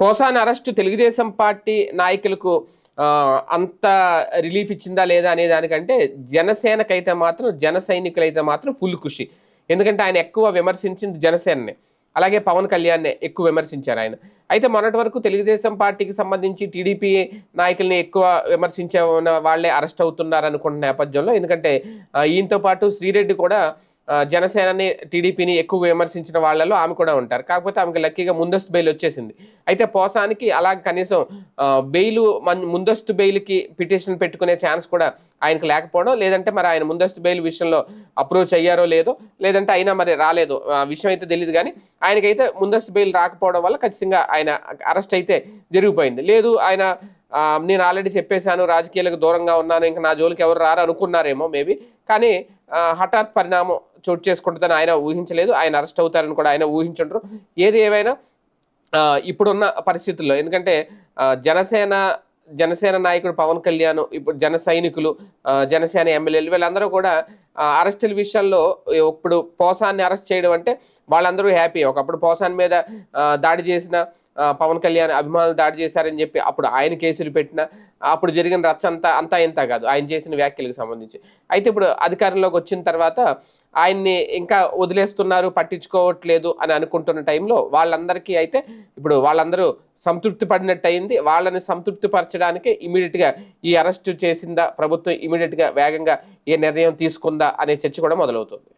Posani arrest Telugu Desam party నాయకులకు అంత relief ఇచ్చిందా లేదా అనే దానికంటే జనసేనకైతే మాత్రం జన సైనికులైతే మాత్రం ఫుల్ ఖుషి. ఎందుకంటే ఆయన ఎక్కువ విమర్శించింది జనసేననే. అలాగే పవన్ కళ్యాణ్నే ఎక్కువ విమర్శించారు ఆయన. అయితే మొన్నటి వరకు తెలుగుదేశం పార్టీకి సంబంధించి టీడీపీ నాయకుల్ని ఎక్కువ విమర్శించే ఉన్న వాళ్ళే అరెస్ట్ అవుతున్నారు అనుకున్న నేపథ్యంలో ఎందుకంటే ఈయనతో పాటు శ్రీరెడ్డి కూడా జనసేనని టీడీపీని ఎక్కువ విమర్శించిన వాళ్ళలో ఆమె కూడా ఉంటారు. కాకపోతే ఆమెకి లక్కీగా ముందస్తు బెయిల్ వచ్చేసింది. అయితే పోసానికి అలా కనీసం బెయిల్ మన్- ముందస్తు బెయిల్కి పిటిషన్ పెట్టుకునే ఛాన్స్ కూడా ఆయనకు లేకపోవడం లేదంటే మరి ఆయన ముందస్తు బెయిల్ విషయంలో అప్రోచ్ అయ్యారో లేదో లేదంటే అయినా మరి రాలేదు విషయం అయితే తెలియదు కానీ ఆయనకైతే ముందస్తు బెయిల్ రాకపోవడం వల్ల ఖచ్చితంగా ఆయన అరెస్ట్ అయితే జరిగిపోయింది. లేదు ఆయన నేను ఆల్రెడీ చెప్పేశాను రాజకీయాలకు దూరంగా ఉన్నాను ఇంకా నా జోలికి ఎవరు రారు అనుకున్నారేమో మేబీ కానీ హఠాత్ పరిణామం చోటు చేసుకుంటుందని ఆయన ఊహించలేదు. ఆయన అరెస్ట్ అవుతారని కూడా ఆయన ఊహించుండ్రు. ఏది ఏమైనా ఇప్పుడున్న పరిస్థితుల్లో ఎందుకంటే జనసేన జనసేన నాయకుడు పవన్ కళ్యాణ్ ఇప్పుడు జన సైనికులు జనసేన ఎమ్మెల్యేలు వీళ్ళందరూ కూడా అరెస్టుల విషయాల్లో ఇప్పుడు పోసాన్ని అరెస్ట్ చేయడం అంటే వాళ్ళందరూ హ్యాపీ. ఒకప్పుడు పోసాన్ మీద దాడి చేసిన పవన్ కళ్యాణ్ అభిమానులు దాడి చేశారని చెప్పి అప్పుడు ఆయన కేసులు పెట్టిన అప్పుడు జరిగిన రచ్చ అంతా అంతా ఇంత కాదు. ఆయన చేసిన వ్యాఖ్యలకు సంబంధించి. అయితే ఇప్పుడు అధికారంలోకి వచ్చిన తర్వాత ఆయన్ని ఇంకా వదిలేస్తున్నారు పట్టించుకోవట్లేదు అని అనుకుంటున్న టైంలో వాళ్ళందరికీ అయితే ఇప్పుడు వాళ్ళందరూ సంతృప్తి పడినట్టు అయింది వాళ్ళని సంతృప్తి పరచడానికి ఇమీడియట్గా ఈ అరెస్టు చేసిందా ప్రభుత్వం ఇమీడియట్గా వేగంగా ఏ నిర్ణయం తీసుకుందా అనే చర్చ కూడా మొదలవుతుంది.